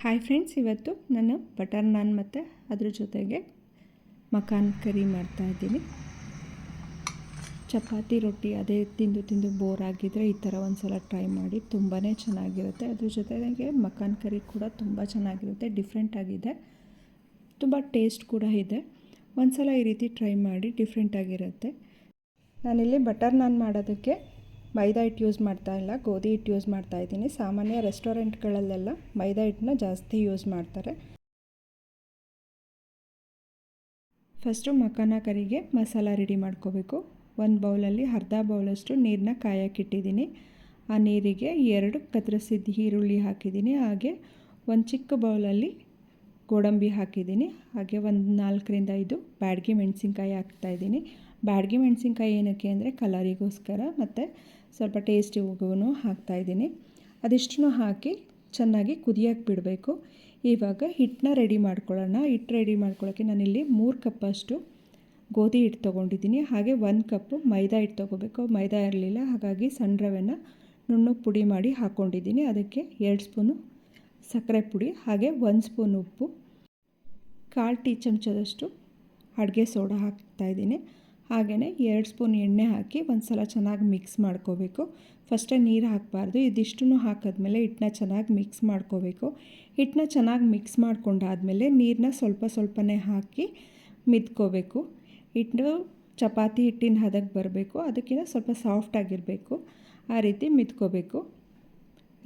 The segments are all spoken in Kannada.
ಹಾಯ್ ಫ್ರೆಂಡ್ಸ್ ಇವತ್ತು ನಾನು ಬಟರ್ ನಾನ್ ಮತ್ತು ಅದ್ರ ಜೊತೆಗೆ ಮಕಾನ್ ಕರಿ ಮಾಡ್ತಾಯಿದ್ದೀನಿ ಚಪಾತಿ, ರೊಟ್ಟಿ ಅದೇ ತಿಂದು ತಿಂದು ಬೋರ್ ಆಗಿದ್ದರೆ ಈ ಥರ ಒಂದು ಸಲ ಟ್ರೈ ಮಾಡಿ ತುಂಬಾ ಚೆನ್ನಾಗಿರುತ್ತೆ. ಅದ್ರ ಜೊತೆಗೆ ಮಕಾನ್ ಕರಿ ಕೂಡ ತುಂಬ ಚೆನ್ನಾಗಿರುತ್ತೆ ಡಿಫ್ರೆಂಟ್ ಆಗಿದೆ. ತುಂಬ ಟೇಸ್ಟ್ ಕೂಡ ಇದೆ. ಒಂದು ಸಲ ಈ ರೀತಿ ಟ್ರೈ ಮಾಡಿ ಡಿಫ್ರೆಂಟಾಗಿರುತ್ತೆ ನಾನಿಲ್ಲಿ ಬಟರ್ ನಾನ್ ಮಾಡೋದಕ್ಕೆ ಮೈದಾ ಹಿಟ್ಟು ಯೂಸ್ ಮಾಡ್ತಾ ಇಲ್ಲ, ಗೋಧಿ ಹಿಟ್ಟು ಯೂಸ್ ಮಾಡ್ತಾ ಇದ್ದೀನಿ. ಸಾಮಾನ್ಯ ರೆಸ್ಟೋರೆಂಟ್ಗಳಲ್ಲೆಲ್ಲ ಮೈದಾ ಹಿಟ್ಟನ್ನ ಜಾಸ್ತಿ ಯೂಸ್ ಮಾಡ್ತಾರೆ. ಫಸ್ಟು ಮಖಾನ ಕರಿಗೆ ಮಸಾಲ ರೆಡಿ ಮಾಡ್ಕೋಬೇಕು. ಒಂದು ಬೌಲಲ್ಲಿ ಅರ್ಧ ಬೌಲಷ್ಟು ನೀರನ್ನ ಕಾಯಕ್ಕಿಟ್ಟಿದ್ದೀನಿ ಆ ನೀರಿಗೆ ಎರಡು ಕತ್ತರಿಸಿದ ಈರುಳ್ಳಿ ಹಾಕಿದ್ದೀನಿ. ಹಾಗೆ ಒಂದು ಚಿಕ್ಕ ಬೌಲಲ್ಲಿ ಗೋಡಂಬಿ ಹಾಕಿದ್ದೀನಿ. ಹಾಗೆ ಒಂದು ನಾಲ್ಕರಿಂದ ಐದು ಬ್ಯಾಡ್ಗೆ ಮೆಣಸಿನ್ಕಾಯಿ ಹಾಕ್ತಾಯಿದ್ದೀನಿ ಬ್ಯಾಡ್ಗೆ ಮೆಣಸಿನ್ಕಾಯಿ ಏನಕ್ಕೆ ಅಂದರೆ ಕಲರಿಗೋಸ್ಕರ. ಮತ್ತು ಸ್ವಲ್ಪ ಟೇಸ್ಟಿಗೂ ಹಾಕ್ತಾಯಿದ್ದೀನಿ ಅದಿಷ್ಟನ್ನು ಹಾಕಿ ಚೆನ್ನಾಗಿ ಕುದಿಯೋಕ್ಕೆ ಬಿಡಬೇಕು. ಇವಾಗ ಹಿಟ್ಟನ್ನ ರೆಡಿ ಮಾಡ್ಕೊಳ್ಳೋಣ. ಹಿಟ್ಟು ರೆಡಿ ಮಾಡ್ಕೊಳ್ಳೋಕ್ಕೆ ನಾನಿಲ್ಲಿ ಮೂರು ಕಪ್ಪಷ್ಟು ಗೋಧಿ ಹಿಟ್ಟು ತೊಗೊಂಡಿದ್ದೀನಿ. ಹಾಗೆ ಒಂದು ಕಪ್ಪು ಮೈದಾ ಹಿಟ್ಟು ತೊಗೋಬೇಕು. ಮೈದಾ ಇರಲಿಲ್ಲ, ಹಾಗಾಗಿ ಸಣ್ಣ ರವೆನ ನುಣ್ಣಗೆ ಪುಡಿ ಮಾಡಿ ಹಾಕ್ಕೊಂಡಿದ್ದೀನಿ ಅದಕ್ಕೆ ಎರಡು ಸ್ಪೂನು ಸಕ್ಕರೆ ಪುಡಿ, ಹಾಗೆ ಒಂದು ಸ್ಪೂನ್ ಉಪ್ಪು, ಕಾಲು ಟೀ ಚಮಚದಷ್ಟು ಅಡುಗೆ ಸೋಡಾ ಹಾಕ್ತಾಯಿದ್ದೀನಿ ಹಾಗೆಯೇ ಎರಡು ಸ್ಪೂನ್ ಎಣ್ಣೆ ಹಾಕಿ ಒಂದು ಸಲ ಚೆನ್ನಾಗಿ ಮಿಕ್ಸ್ ಮಾಡ್ಕೋಬೇಕು. ಫಸ್ಟೇ ನೀರು ಹಾಕಬಾರ್ದು. ಇದಿಷ್ಟನ್ನು ಹಾಕಿದ್ಮೇಲೆ ಹಿಟ್ಟನ್ನ ಚೆನ್ನಾಗಿ ಮಿಕ್ಸ್ ಮಾಡ್ಕೋಬೇಕು. ಹಿಟ್ಟನ್ನ ಚೆನ್ನಾಗಿ ಮಿಕ್ಸ್ ಮಾಡ್ಕೊಂಡಾದಮೇಲೆ ನೀರನ್ನ ಸ್ವಲ್ಪ ಸ್ವಲ್ಪನೇ ಹಾಕಿ ಮಿದ್ಕೋಬೇಕು. ಹಿಟ್ಟು ಚಪಾತಿ ಹಿಟ್ಟಿನ ಹದಕ್ಕೆ ಬರಬೇಕು. ಅದಕ್ಕಿಂತ ಸ್ವಲ್ಪ ಸಾಫ್ಟಾಗಿರಬೇಕು ಆ ರೀತಿ ಮಿದ್ಕೋಬೇಕು.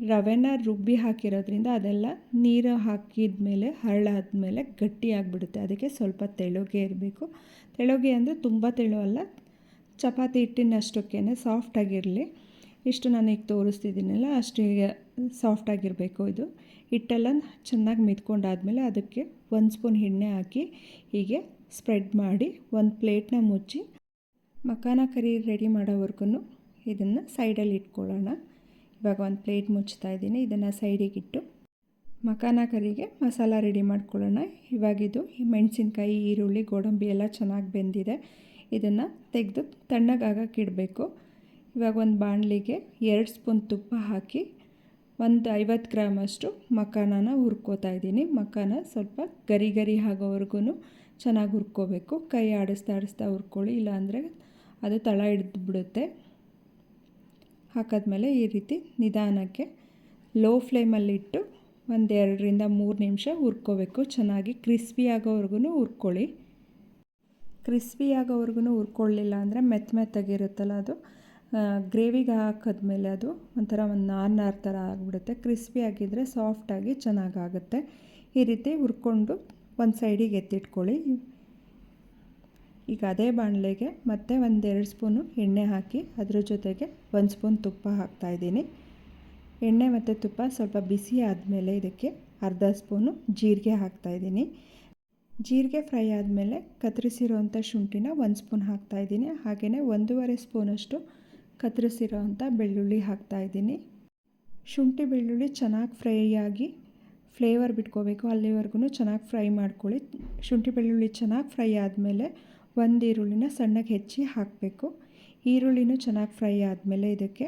ರವೆನ ರುಬ್ಬಿ ಹಾಕಿರೋದ್ರಿಂದ ಅದೆಲ್ಲ ನೀರು ಹಾಕಿದ ಮೇಲೆ ಹರಳಾದ ಮೇಲೆ ಗಟ್ಟಿಯಾಗಿಬಿಡುತ್ತೆ ಅದಕ್ಕೆ ಸ್ವಲ್ಪ ತೆಳುಗೆ ಇರಬೇಕು. ತೆಳುಗೆ ಅಂದರೆ ತುಂಬ ತೆಳು ಅಲ್ಲ, ಚಪಾತಿ ಹಿಟ್ಟಿನಷ್ಟಕ್ಕೇ ಸಾಫ್ಟಾಗಿರಲಿ ಇಷ್ಟು ನಾನು ಈಗ ತೋರಿಸ್ತಿದ್ದೀನಲ್ಲ, ಅಷ್ಟು ಸಾಫ್ಟಾಗಿರಬೇಕು ಇದು. ಹಿಟ್ಟೆಲ್ಲ ಚೆನ್ನಾಗಿ ಮಿದ್ಕೊಂಡಾದ್ಮೇಲೆ ಅದಕ್ಕೆ ಒಂದು ಸ್ಪೂನ್ ಎಣ್ಣೆ ಹಾಕಿ ಹೀಗೆ ಸ್ಪ್ರೆಡ್ ಮಾಡಿ ಒಂದು ಪ್ಲೇಟ್ನ ಮುಚ್ಚಿ ಮಖಾನ ಕರಿ ರೆಡಿ ಮಾಡೋವರೆಗೂ ಇದನ್ನು ಸೈಡಲ್ಲಿ ಇಟ್ಕೊಳ್ಳೋಣ. ಇವಾಗ ಒಂದು ಪ್ಲೇಟ್ ಮುಚ್ತಾ ಇದ್ದೀನಿ. ಇದನ್ನು ಸೈಡಿಗಿಟ್ಟು ಮಖಾನ ಕರಿಗೆ ಮಸಾಲ ರೆಡಿ ಮಾಡ್ಕೊಳ್ಳೋಣ. ಇವಾಗಿದು ಮೆಣಸಿನ್ಕಾಯಿ, ಈರುಳ್ಳಿ, ಗೋಡಂಬಿ ಎಲ್ಲ ಚೆನ್ನಾಗಿ ಬೆಂದಿದೆ. ಇದನ್ನು ತೆಗೆದು ತಣ್ಣಗಾಗಕ್ಕೆ ಇಡಬೇಕು. ಇವಾಗ ಒಂದು ಬಾಣಲಿಗೆ ಎರಡು ಸ್ಪೂನ್ ತುಪ್ಪ ಹಾಕಿ ಒಂದು ಐವತ್ತು ಗ್ರಾಮಷ್ಟು ಮಖಾನನ ಹುರ್ಕೋತಾ ಇದ್ದೀನಿ. ಮಖಾನ ಸ್ವಲ್ಪ ಗರಿ ಗರಿ ಆಗೋವರೆಗೂ ಚೆನ್ನಾಗಿ ಹುರ್ಕೋಬೇಕು. ಕೈ ಆಡಿಸ್ತಾ ಆಡಿಸ್ತಾ ಹುರ್ಕೊಳ್ಳಿ. ಇಲ್ಲಾಂದರೆ ಅದು ತಳ ಹಿಡಿದು ಬಿಡುತ್ತೆ. ಹಾಕಿದ್ಮೇಲೆ ಈ ರೀತಿ ನಿಧಾನಕ್ಕೆ ಲೋ ಫ್ಲೇಮಲ್ಲಿಟ್ಟು ಒಂದು ಎರಡರಿಂದ ಮೂರು ನಿಮಿಷ ಹುರ್ಕೋಬೇಕು. ಚೆನ್ನಾಗಿ ಕ್ರಿಸ್ಪಿ ಆಗೋವರೆಗೂ ಹುರ್ಕೊಳ್ಳಿ. ಕ್ರಿಸ್ಪಿ ಆಗೋವರೆಗೂ ಹುರ್ಕೊಳ್ಳಿಲ್ಲ ಅಂದರೆ ಮೆತ್ತ ಮೆತ್ತಗಿರುತ್ತಲ್ಲ ಅದು. ಗ್ರೇವಿಗೆ ಹಾಕಿದ್ಮೇಲೆ ಅದು ಒಂಥರ ಒಂದು ನಾರ್ ನಾರ್ ಥರ ಆಗಿಬಿಡುತ್ತೆ ಕ್ರಿಸ್ಪಿ ಆಗಿದ್ದರೆ ಸಾಫ್ಟಾಗಿ ಚೆನ್ನಾಗಾಗುತ್ತೆ. ಈ ರೀತಿ ಹುರ್ಕೊಂಡು ಒಂದು ಸೈಡಿಗೆ ಎತ್ತಿಟ್ಕೊಳ್ಳಿ. ಈಗ ಅದೇ ಬಾಣಲೆಗೆ ಮತ್ತೆ ಒಂದೆರಡು ಸ್ಪೂನು ಎಣ್ಣೆ ಹಾಕಿ ಅದರ ಜೊತೆಗೆ ಒಂದು ಸ್ಪೂನ್ ತುಪ್ಪ ಹಾಕ್ತಾಯಿದ್ದೀನಿ ಎಣ್ಣೆ ಮತ್ತು ತುಪ್ಪ ಸ್ವಲ್ಪ ಬಿಸಿ ಆದಮೇಲೆ ಇದಕ್ಕೆ ಅರ್ಧ ಸ್ಪೂನು ಜೀರಿಗೆ ಹಾಕ್ತಾಯಿದ್ದೀನಿ ಜೀರಿಗೆ ಫ್ರೈ ಆದಮೇಲೆ ಕತ್ತರಿಸಿರೋವಂಥ ಶುಂಠಿನ ಒಂದು ಸ್ಪೂನ್ ಹಾಕ್ತಾಯಿದ್ದೀನಿ ಹಾಗೆಯೇ ಒಂದೂವರೆ ಸ್ಪೂನಷ್ಟು ಕತ್ತರಿಸಿರೋವಂಥ ಬೆಳ್ಳುಳ್ಳಿ ಹಾಕ್ತಾಯಿದ್ದೀನಿ ಶುಂಠಿ ಬೆಳ್ಳುಳ್ಳಿ ಚೆನ್ನಾಗಿ ಫ್ರೈ ಆಗಿ ಫ್ಲೇವರ್ ಬಿಟ್ಕೋಬೇಕು. ಅಲ್ಲಿವರೆಗೂ ಚೆನ್ನಾಗಿ ಫ್ರೈ ಮಾಡ್ಕೊಳ್ಳಿ. ಶುಂಠಿ ಬೆಳ್ಳುಳ್ಳಿ ಚೆನ್ನಾಗಿ ಫ್ರೈ ಆದಮೇಲೆ ಒಂದು ಈರುಳ್ಳಿನ ಸಣ್ಣಗೆ ಹೆಚ್ಚಿ ಹಾಕಬೇಕು. ಈರುಳ್ಳಿನೂ ಚೆನ್ನಾಗಿ ಫ್ರೈ ಆದಮೇಲೆ ಇದಕ್ಕೆ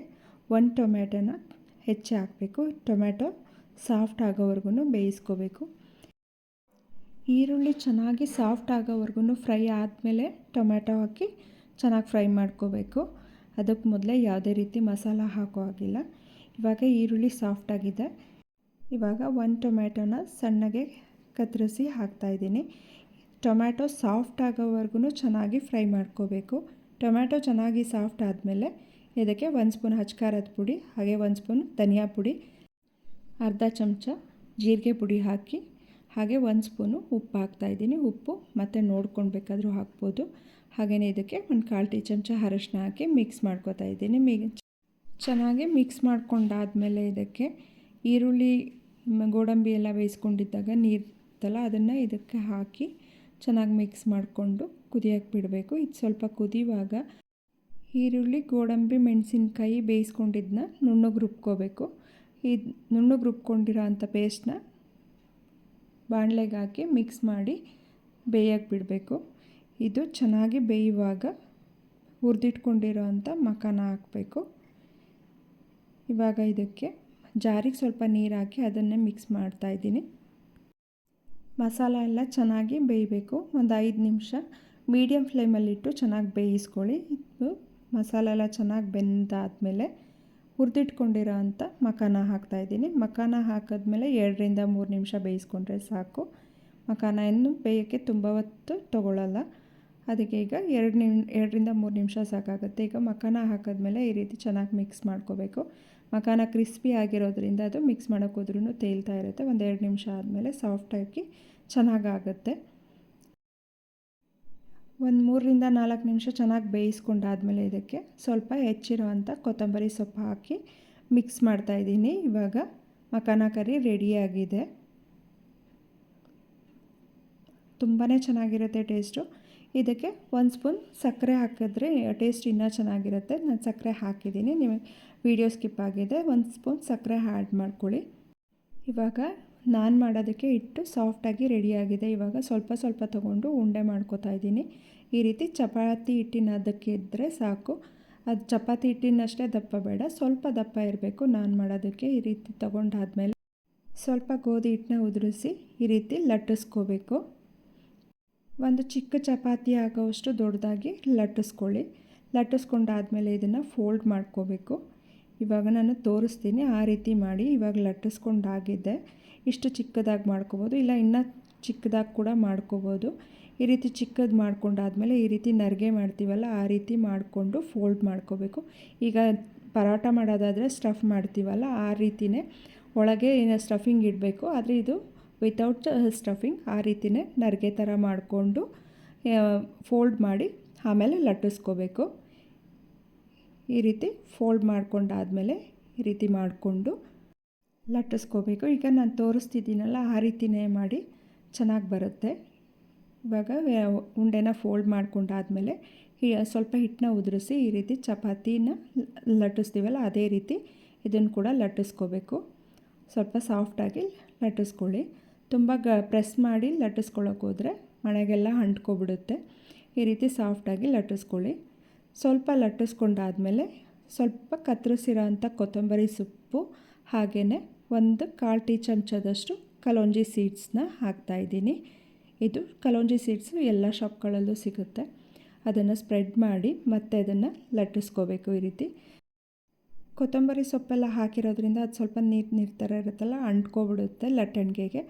ಒಂದು ಟೊಮ್ಯಾಟೋನ ಹೆಚ್ಚಿ ಹಾಕಬೇಕು. ಟೊಮ್ಯಾಟೊ ಸಾಫ್ಟ್ ಆಗೋವರೆಗೂ ಬೇಯಿಸ್ಕೋಬೇಕು. ಈರುಳ್ಳಿ ಚೆನ್ನಾಗಿ ಸಾಫ್ಟ್ ಆಗೋವರೆಗೂ ಫ್ರೈ ಆದಮೇಲೆ ಟೊಮ್ಯಾಟೊ ಹಾಕಿ ಚೆನ್ನಾಗಿ ಫ್ರೈ ಮಾಡ್ಕೋಬೇಕು. ಅದಕ್ಕೆ ಮೊದಲೇ ಯಾವುದೇ ರೀತಿ ಮಸಾಲ ಹಾಕೋ ಆಗಿಲ್ಲ ಇವಾಗ ಈರುಳ್ಳಿ ಸಾಫ್ಟಾಗಿದೆ ಇವಾಗ ಒಂದು ಟೊಮ್ಯಾಟೋನ ಸಣ್ಣಗೆ ಕತ್ತರಿಸಿ ಹಾಕ್ತಾಯಿದ್ದೀನಿ ಟೊಮ್ಯಾಟೊ ಸಾಫ್ಟ್ ಆಗೋವರೆಗೂ ಚೆನ್ನಾಗಿ ಫ್ರೈ ಮಾಡ್ಕೋಬೇಕು. ಟೊಮ್ಯಾಟೊ ಚೆನ್ನಾಗಿ ಸಾಫ್ಟ್ ಆದಮೇಲೆ ಇದಕ್ಕೆ ಒಂದು ಸ್ಪೂನ್ ಹಚ್ಕಾರದ ಪುಡಿ, ಹಾಗೆ ಒಂದು ಸ್ಪೂನ್ ಧನಿಯಾ ಪುಡಿ, ಅರ್ಧ ಚಮಚ ಜೀರಿಗೆ ಪುಡಿ ಹಾಕಿ, ಹಾಗೆ ಒಂದು ಸ್ಪೂನು ಉಪ್ಪು ಹಾಕ್ತಾಯಿದ್ದೀನಿ ಉಪ್ಪು ಮತ್ತು ನೋಡ್ಕೊಂಡು ಬೇಕಾದರೂ ಹಾಕ್ಬೋದು. ಹಾಗೆಯೇ ಇದಕ್ಕೆ ಒಂದು ಕಾಲು ಟೀ ಚಮಚ ಅರಶಿನ ಹಾಕಿ ಮಿಕ್ಸ್ ಮಾಡ್ಕೋತಾ ಇದ್ದೀನಿ. ಮಿ, ಚೆನ್ನಾಗಿ ಮಿಕ್ಸ್ ಮಾಡ್ಕೊಂಡಾದಮೇಲೆ ಇದಕ್ಕೆ ಈರುಳ್ಳಿ ಗೋಡಂಬಿ ಎಲ್ಲ ಬೇಯಿಸ್ಕೊಂಡಿದ್ದಾಗ ನೀರು ಇತ್ತಲ್ಲ ಅದನ್ನು ಇದಕ್ಕೆ ಹಾಕಿ ಚೆನ್ನಾಗಿ ಮಿಕ್ಸ್ ಮಾಡಿಕೊಂಡು ಕುದಿಯೋಕ್ಕೆ ಬಿಡಬೇಕು. ಇದು ಸ್ವಲ್ಪ ಕುದಿಯುವಾಗ ಈರುಳ್ಳಿ, ಗೋಡಂಬಿ, ಮೆಣಸಿನ್ಕಾಯಿ ಬೇಯಿಸ್ಕೊಂಡಿದ್ದನ್ನ ನುಣ್ಣಗೆ ರುಬ್ಕೋಬೇಕು ಈ ನುಣ್ಣಗೆ ರುಬ್ಕೊಂಡಿರೋ ಅಂಥ ಪೇಸ್ಟ್ನ ಬಾಣಲೆಗೆ ಹಾಕಿ ಮಿಕ್ಸ್ ಮಾಡಿ ಬೇಯಕ್ಕೆ ಬಿಡಬೇಕು. ಇದು ಚೆನ್ನಾಗಿ ಬೇಯುವಾಗ ಹುರಿದಿಟ್ಕೊಂಡಿರೋ ಅಂಥ ಮಖಾನ ಹಾಕಬೇಕು. ಇವಾಗ ಇದಕ್ಕೆ ಜಾರಿಗೆ ಸ್ವಲ್ಪ ನೀರು ಹಾಕಿ ಅದನ್ನೇ ಮಿಕ್ಸ್ ಮಾಡ್ತಾಯಿದ್ದೀನಿ ಮಸಾಲ ಎಲ್ಲ ಚೆನ್ನಾಗಿ ಬೇಯಬೇಕು. ಒಂದು ಐದು ನಿಮಿಷ ಮೀಡಿಯಮ್ ಫ್ಲೇಮಲ್ಲಿಟ್ಟು ಚೆನ್ನಾಗಿ ಬೇಯಿಸ್ಕೊಳ್ಳಿ. ಇದು ಮಸಾಲ ಎಲ್ಲ ಚೆನ್ನಾಗಿ ಬೆಂದಾದಮೇಲೆ ಹುರಿದಿಟ್ಕೊಂಡಿರೋ ಅಂಥ ಮಖಾನ ಹಾಕ್ತಾಯಿದ್ದೀನಿ ಮಖಾನ ಹಾಕಿದ್ಮೇಲೆ ಎರಡರಿಂದ ಮೂರು ನಿಮಿಷ ಬೇಯಿಸ್ಕೊಂಡ್ರೆ ಸಾಕು. ಮಖಾನ ಇನ್ನು ಬೇಯೋಕ್ಕೆ ತುಂಬ ಹೊತ್ತು ತೊಗೊಳ್ಳಲ್ಲ ಅದಕ್ಕೆ ಈಗ ಎರಡು ನಿಮ್, ಎರಡರಿಂದ ಮೂರು ನಿಮಿಷ ಸಾಕಾಗುತ್ತೆ. ಈಗ ಮಖಾನ ಹಾಕಿದ್ಮೇಲೆ ಈ ರೀತಿ ಚೆನ್ನಾಗಿ ಮಿಕ್ಸ್ ಮಾಡ್ಕೋಬೇಕು. ಮಖಾನ ಕ್ರಿಸ್ಪಿ ಆಗಿರೋದ್ರಿಂದ ಅದು ಮಿಕ್ಸ್ ಮಾಡೋಕ್ಕೋದ್ರೂ ತೇಲ್ತಾ ಇರುತ್ತೆ. ಒಂದು ಎರಡು ನಿಮಿಷ ಆದಮೇಲೆ ಸಾಫ್ಟಾಗಿ ಚೆನ್ನಾಗಾಗುತ್ತೆ. ಒಂದು ಮೂರರಿಂದ ನಾಲ್ಕು ನಿಮಿಷ ಚೆನ್ನಾಗಿ ಬೇಯಿಸ್ಕೊಂಡಾದಮೇಲೆ ಇದಕ್ಕೆ ಸ್ವಲ್ಪ ಹೆಚ್ಚಿರುವಂಥ ಕೊತ್ತಂಬರಿ ಸೊಪ್ಪು ಹಾಕಿ ಮಿಕ್ಸ್ ಮಾಡ್ತಾಯಿದ್ದೀನಿ ಇವಾಗ ಮಖಾನ ಕರಿ ರೆಡಿಯಾಗಿದೆ ತುಂಬಾ ಚೆನ್ನಾಗಿರುತ್ತೆ ಟೇಸ್ಟು ಇದಕ್ಕೆ ಒಂದು ಸ್ಪೂನ್ ಸಕ್ಕರೆ ಹಾಕಿದ್ರೆ ಟೇಸ್ಟ್ ಇನ್ನೂ ಚೆನ್ನಾಗಿರುತ್ತೆ. ನಾನು ಸಕ್ಕರೆ ಹಾಕಿದ್ದೀನಿ. ನಿಮಗೆ ವೀಡಿಯೋ ಸ್ಕಿಪ್ ಆಗಿದೆ ಒಂದು ಸ್ಪೂನ್ ಸಕ್ಕರೆ ಆ್ಯಡ್ ಮಾಡ್ಕೊಳ್ಳಿ. ಇವಾಗ ನಾನು ಮಾಡೋದಕ್ಕೆ ಇಟ್ಟು ಸಾಫ್ಟಾಗಿ ರೆಡಿಯಾಗಿದೆ. ಇವಾಗ ಸ್ವಲ್ಪ ಸ್ವಲ್ಪ ತೊಗೊಂಡು ಉಂಡೆ ಮಾಡ್ಕೋತಾ ಇದ್ದೀನಿ. ಈ ರೀತಿ ಚಪಾತಿ ಹಿಟ್ಟಿನ ಅದಕ್ಕೆ ಇದ್ದರೆ ಸಾಕು. ಅದು ಚಪಾತಿ ಹಿಟ್ಟಿನಷ್ಟೇ ದಪ್ಪ ಬೇಡ. ಸ್ವಲ್ಪ ದಪ್ಪ ಇರಬೇಕು ನಾನು ಮಾಡೋದಕ್ಕೆ ಈ ರೀತಿ ತೊಗೊಂಡಾದ್ಮೇಲೆ. ಸ್ವಲ್ಪ ಗೋಧಿ ಹಿಟ್ಟನ್ನ ಉದುರಿಸಿ ಈ ರೀತಿ ಲಟ್ಟಿಸ್ಕೋಬೇಕು. ಒಂದು ಚಿಕ್ಕ ಚಪಾತಿ ಆಗೋವಷ್ಟು ದೊಡ್ಡದಾಗಿ ಲಟ್ಟಿಸ್ಕೊಳ್ಳಿ. ಲಟ್ಟಿಸ್ಕೊಂಡಾದ್ಮೇಲೆ ಇದನ್ನು ಫೋಲ್ಡ್ ಮಾಡ್ಕೋಬೇಕು. ಇವಾಗ ನಾನು ತೋರಿಸ್ತೀನಿ, ಆ ರೀತಿ ಮಾಡಿ ಇವಾಗ ಲಟ್ಟಿಸ್ಕೊಂಡಾಗಿದೆ. ಇಷ್ಟು ಚಿಕ್ಕದಾಗಿ ಮಾಡ್ಕೋಬೋದು, ಇಲ್ಲ ಇನ್ನೂ ಚಿಕ್ಕದಾಗಿ ಕೂಡ ಮಾಡ್ಕೋಬೋದು. ಈ ರೀತಿ ಚಿಕ್ಕದು ಮಾಡ್ಕೊಂಡಾದ್ಮೇಲೆ ಈ ರೀತಿ ನರಿಗೆ ಮಾಡ್ತೀವಲ್ಲ, ಆ ರೀತಿ ಮಾಡಿಕೊಂಡು ಫೋಲ್ಡ್ ಮಾಡ್ಕೋಬೇಕು. ಈಗ ಪರೋಟ ಮಾಡೋದಾದರೆ ಸ್ಟಫ್ ಮಾಡ್ತೀವಲ್ಲ, ಆ ರೀತಿಯೇ ಒಳಗೆ ಸ್ಟಫಿಂಗ್ ಇಡಬೇಕು, ಆದರೆ ಇದು ವಿತೌಟ್ ಸ್ಟಫಿಂಗ್ ಆ ರೀತಿಯೇ ನರಿಗೆ ಥರ ಮಾಡಿಕೊಂಡು ಫೋಲ್ಡ್ ಮಾಡಿ ಆಮೇಲೆ ಲಟ್ಟಿಸ್ಕೋಬೇಕು. ಈ ರೀತಿ ಫೋಲ್ಡ್ ಮಾಡ್ಕೊಂಡಾದಮೇಲೆ ಈ ರೀತಿ ಮಾಡಿಕೊಂಡು ಲಟ್ಟಿಸ್ಕೋಬೇಕು. ಈಗ ನಾನು ತೋರಿಸ್ತಿದ್ದೀನಲ್ಲ, ಆ ರೀತಿಯೇ ಮಾಡಿ ಚೆನ್ನಾಗಿ ಬರುತ್ತೆ. ಇವಾಗ ಉಂಡೆನ ಫೋಲ್ಡ್ ಮಾಡ್ಕೊಂಡಾದಮೇಲೆ ಸ್ವಲ್ಪ ಹಿಟ್ಟನ್ನ ಉದುರಿಸಿ ಈ ರೀತಿ ಚಪಾತಿನ ಲಟ್ಟಿಸ್ತೀವಲ್ಲ, ಅದೇ ರೀತಿ ಇದನ್ನು ಕೂಡ ಲಟ್ಟಿಸ್ಕೋಬೇಕು. ಸ್ವಲ್ಪ ಸಾಫ್ಟಾಗಿ ಲಟ್ಟಿಸ್ಕೊಳ್ಳಿ. ತುಂಬ ಗ, ಪ್ರೆಸ್ ಮಾಡಿ ಲಟ್ಟಿಸ್ಕೊಳ್ಳೋಕೆ ಹೋದರೆ ಮನೆಗೆಲ್ಲ ಅಂಟ್ಕೊಬಿಡುತ್ತೆ. ಈ ರೀತಿ ಸಾಫ್ಟಾಗಿ ಲಟ್ಟಿಸ್ಕೊಳ್ಳಿ. ಸ್ವಲ್ಪ ಲಟ್ಟಿಸ್ಕೊಂಡಾದಮೇಲೆ ಸ್ವಲ್ಪ ಕತ್ತರಿಸಿರೋ ಅಂಥ ಕೊತ್ತಂಬರಿ ಸೊಪ್ಪು ಹಾಗೆಯೇ ಒಂದು ಕಾಲು ಟೀ ಚಮಚದಷ್ಟು ಕಲೋಂಜಿ ಸೀಡ್ಸ್ನ ಹಾಕ್ತಾಯಿದ್ದೀನಿ ಇದು ಕಲೋಂಜಿ ಸೀಡ್ಸು ಎಲ್ಲ ಶಾಪ್ಗಳಲ್ಲೂ ಸಿಗುತ್ತೆ. ಅದನ್ನು ಸ್ಪ್ರೆಡ್ ಮಾಡಿ ಮತ್ತೆ ಅದನ್ನು ಲಟ್ಟಿಸ್ಕೋಬೇಕು ಈ ರೀತಿ. ಕೊತ್ತಂಬರಿ ಸೊಪ್ಪೆಲ್ಲ ಹಾಕಿರೋದ್ರಿಂದ ಅದು ಸ್ವಲ್ಪ ನೀರು ನೀರು ಥರ ಇರುತ್ತಲ್ಲ, ಅಂಟ್ಕೊಬಿಡುತ್ತೆ ಲಟ್ಟಣಿಗೆಗೆ.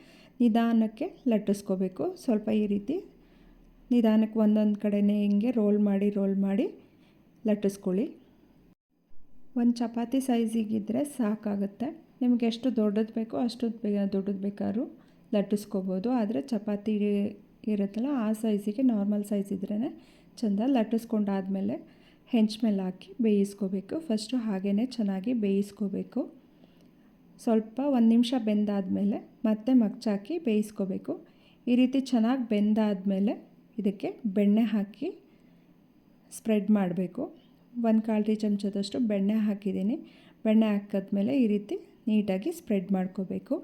ನಿಧಾನಕ್ಕೆ ಲಟ್ಟಿಸ್ಕೋಬೇಕು. ಸ್ವಲ್ಪ ಈ ರೀತಿ ನಿಧಾನಕ್ಕೆ ಒಂದೊಂದು ಕಡೆನೇ ಹಿಂಗೆ ರೋಲ್ ಮಾಡಿ ರೋಲ್ ಮಾಡಿ ಲಟ್ಟಿಸ್ಕೊಳ್ಳಿ. ಒಂದು ಚಪಾತಿ ಸೈಜಿಗಿದ್ದರೆ ಸಾಕಾಗುತ್ತೆ. ನಿಮಗೆ ಎಷ್ಟು ದೊಡ್ಡದು ಬೇಕೋ ಅಷ್ಟು ದೊಡ್ಡದು ಬೇಕಾದ್ರೂ ಲಟ್ಟಿಸ್ಕೋಬೋದು. ಆದರೆ ಚಪಾತಿ ಇರುತ್ತಲ್ಲ, ಆ ಸೈಜಿಗೆ ನಾರ್ಮಲ್ ಸೈಜ್ ಇದ್ರೇ ಚೆಂದ ಲಟ್ಟಿಸ್ಕೊಂಡಾದಮೇಲೆ ಹೆಂಚ್ ಮೇಲೆ ಹಾಕಿ ಬೇಯಿಸ್ಕೋಬೇಕು. ಫಸ್ಟು ಹಾಗೇ ಚೆನ್ನಾಗಿ ಬೇಯಿಸ್ಕೋಬೇಕು. ಸ್ವಲ್ಪ ಒಂದು ನಿಮಿಷ ಬೆಂದಾದಮೇಲೆ ಮತ್ತೆ ಮಗ್ಚಾಕಿ ಬೇಯಿಸ್ಕೋಬೇಕು. ಈ ರೀತಿ ಚೆನ್ನಾಗಿ ಬೆಂದಾದಮೇಲೆ ಇದಕ್ಕೆ ಬೆಣ್ಣೆ ಹಾಕಿ ಸ್ಪ್ರೆಡ್ ಮಾಡಬೇಕು. ಒಂದು ಕಾಲು ಟೀ ಚಮಚದಷ್ಟು ಬೆಣ್ಣೆ ಹಾಕಿದ್ದೀನಿ. ಬೆಣ್ಣೆ ಹಾಕಿದ್ಮೇಲೆ ಈ ರೀತಿ ನೀಟಾಗಿ ಸ್ಪ್ರೆಡ್ ಮಾಡ್ಕೋಬೇಕು.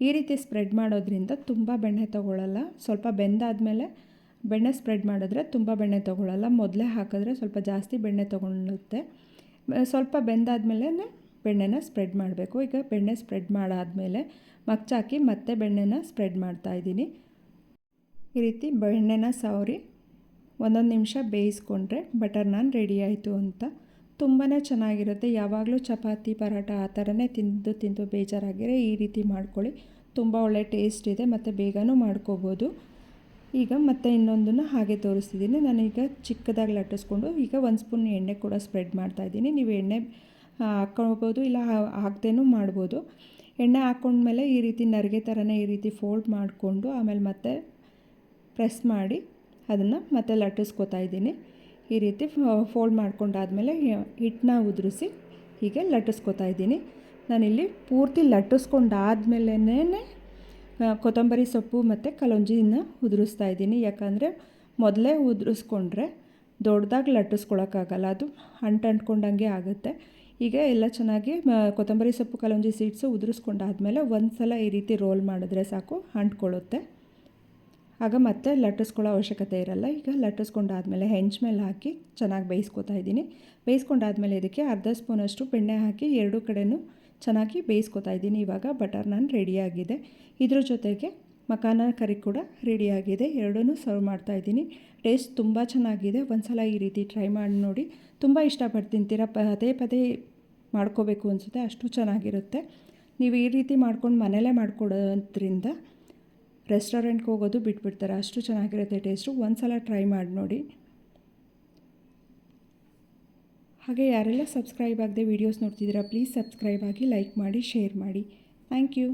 ಈ ರೀತಿ ಸ್ಪ್ರೆಡ್ ಮಾಡೋದ್ರಿಂದ ತುಂಬ ಬೆಣ್ಣೆ ತೊಗೊಳ್ಳಲ್ಲ ಸ್ವಲ್ಪ ಬೆಂದಾದಮೇಲೆ ಬೆಣ್ಣೆ ಸ್ಪ್ರೆಡ್ ಮಾಡಿದ್ರೆ ತುಂಬ ಬೆಣ್ಣೆ ತೊಗೊಳ್ಳಲ್ಲ ಮೊದಲೇ ಹಾಕಿದ್ರೆ ಸ್ವಲ್ಪ ಜಾಸ್ತಿ ಬೆಣ್ಣೆ ತೊಗೊಳುತ್ತೆ ಸ್ವಲ್ಪ ಬೆಂದಾದ್ಮೇಲೆ ಬೆಣ್ಣೆನ ಸ್ಪ್ರೆಡ್ ಮಾಡಬೇಕು. ಈಗ ಬೆಣ್ಣೆ ಸ್ಪ್ರೆಡ್ ಮಾಡಾದಮೇಲೆ ಮಗ್ಚಾಕಿ ಮತ್ತೆ ಬೆಣ್ಣೆನ ಸ್ಪ್ರೆಡ್ ಮಾಡ್ತಾಯಿದ್ದೀನಿ ಈ ರೀತಿ ಬೆಣ್ಣೆನ ಸವರಿ ಒಂದೊಂದು ನಿಮಿಷ ಬೇಯಿಸ್ಕೊಂಡ್ರೆ ಬಟರ್ ನಾನ್ ರೆಡಿ ಆಯಿತು ಅಂತ. ತುಂಬಾ ಚೆನ್ನಾಗಿರುತ್ತೆ. ಯಾವಾಗಲೂ ಚಪಾತಿ ಪರಾಟ ಆ ಥರನೇ ತಿಂದು ತಿಂದು ಬೇಜಾರಾಗಿರೋ ಈ ರೀತಿ ಮಾಡ್ಕೊಳ್ಳಿ. ತುಂಬ ಒಳ್ಳೆ ಟೇಸ್ಟ್ ಇದೆ. ಮತ್ತು ಬೇಗನೂ ಮಾಡ್ಕೋಬೋದು. ಈಗ ಮತ್ತೆ ಇನ್ನೊಂದನ್ನು ಹಾಗೆ ತೋರಿಸ್ತಿದ್ದೀನಿ. ನಾನೀಗ ಚಿಕ್ಕದಾಗಿ ಲಟ್ಟಿಸ್ಕೊಂಡು ಈಗ ಒಂದು ಸ್ಪೂನ್ ಎಣ್ಣೆ ಕೂಡ ಸ್ಪ್ರೆಡ್ ಮಾಡ್ತಾಯಿದ್ದೀನಿ ನೀವು ಎಣ್ಣೆ ಹಾಕ್ಕೊಳ್ಬೋದು, ಇಲ್ಲ ಹಾಕ್ದೇನೂ ಮಾಡ್ಬೋದು. ಎಣ್ಣೆ ಹಾಕ್ಕೊಂಡ್ಮೇಲೆ ಈ ರೀತಿ ನರಿಗೆ ಥರನೇ ಈ ರೀತಿ ಫೋಲ್ಡ್ ಮಾಡಿಕೊಂಡು ಆಮೇಲೆ ಮತ್ತೆ ಪ್ರೆಸ್ ಮಾಡಿ ಅದನ್ನು ಮತ್ತೆ ಲಟ್ಟಿಸ್ಕೊತಾ ಇದ್ದೀನಿ. ಈ ರೀತಿ ಫೋಲ್ಡ್ ಮಾಡ್ಕೊಂಡಾದಮೇಲೆ ಹಿಟ್ಟನ್ನ ಉದುರಿಸಿ ಹೀಗೆ ಲಟ್ಟಿಸ್ಕೊತಾ ಇದ್ದೀನಿ. ನಾನಿಲ್ಲಿ ಪೂರ್ತಿ ಲಟ್ಟಿಸ್ಕೊಂಡಾದ್ಮೇಲೆ ಕೊತ್ತಂಬರಿ ಸೊಪ್ಪು ಮತ್ತು ಕಲೊಂಜಿನ ಉದುರಿಸ್ತಾ ಇದ್ದೀನಿ. ಯಾಕಂದರೆ ಮೊದಲೇ ಉದುರಿಸ್ಕೊಂಡ್ರೆ ದೊಡ್ಡದಾಗಿ ಲಟ್ಟಿಸ್ಕೊಳಕ್ಕಾಗಲ್ಲ. ಅದು ಅಂಟು ಅಂಟ್ಕೊಂಡಂಗೆ ಆಗುತ್ತೆ. ಈಗ ಎಲ್ಲ ಚೆನ್ನಾಗಿ ಕೊತ್ತಂಬರಿ ಸೊಪ್ಪು, ಕಲಂಜಿ ಸೀಡ್ಸು ಉದುರಿಸ್ಕೊಂಡಾದ್ಮೇಲೆ ಒಂದು ಸಲ ಈ ರೀತಿ ರೋಲ್ ಮಾಡಿದ್ರೆ ಸಾಕು, ಅಂಟ್ಕೊಳ್ಳುತ್ತೆ. ಆಗ ಮತ್ತೆ ಲಟ್ಟಿಸ್ಕೊಳ್ಳೋ ಅವಶ್ಯಕತೆ ಇರಲ್ಲ. ಈಗ ಲಟ್ಟಿಸ್ಕೊಂಡಾದ್ಮೇಲೆ ಹೆಂಚ್ ಮೇಲೆ ಹಾಕಿ ಚೆನ್ನಾಗಿ ಬೇಯಿಸ್ಕೊತಾ ಇದ್ದೀನಿ. ಬೇಯಿಸ್ಕೊಂಡಾದ್ಮೇಲೆ ಇದಕ್ಕೆ ಅರ್ಧ ಸ್ಪೂನಷ್ಟು ಬೆಣ್ಣೆ ಹಾಕಿ ಎರಡೂ ಕಡೆಯೂ ಚೆನ್ನಾಗಿ ಬೇಯಿಸ್ಕೊತಾ ಇದ್ದೀನಿ. ಇವಾಗ ಬಟರ್ ನಾನ್ ರೆಡಿಯಾಗಿದೆ ಇದ್ರ ಜೊತೆಗೆ ಮಕಾನ ಕರಿ ಕೂಡ ರೆಡಿಯಾಗಿದೆ ಎರಡೂ ಸರ್ವ್ ಮಾಡ್ತಾ ಇದ್ದೀನಿ. ಟೇಸ್ಟ್ ತುಂಬ ಚೆನ್ನಾಗಿದೆ. ಒಂದು ಸಲ ಈ ರೀತಿ ಟ್ರೈ ಮಾಡಿ ನೋಡಿ. ತುಂಬ ಇಷ್ಟಪಟ್ಟು ತಿಂತೀರ ಪದೇ ಪದೇ ಮಾಡ್ಕೋಬೇಕು ಅನಿಸುತ್ತೆ, ಅಷ್ಟು ಚೆನ್ನಾಗಿರುತ್ತೆ. ನೀವು ಈ ರೀತಿ ಮಾಡ್ಕೊಂಡು ಮನೇಲೇ ಮಾಡ್ಕೊಡೋದ್ರಿಂದ ರೆಸ್ಟೋರೆಂಟ್ಗೆ ಹೋಗೋದು ಬಿಟ್ಬಿಡ್ತಾರೆ, ಅಷ್ಟು ಚೆನ್ನಾಗಿರುತ್ತೆ ಟೇಸ್ಟು. ಒಂದು ಸಲ ಟ್ರೈ ಮಾಡಿ ನೋಡಿ. ಹಾಗೆ ಯಾರೆಲ್ಲ ಸಬ್ಸ್ಕ್ರೈಬ್ ಆಗದೆ ವೀಡಿಯೋಸ್ ನೋಡ್ತಿದ್ದೀರಾ, ಪ್ಲೀಸ್ ಸಬ್ಸ್ಕ್ರೈಬ್ ಆಗಿ ಲೈಕ್ ಮಾಡಿ, ಶೇರ್ ಮಾಡಿ. Thank you.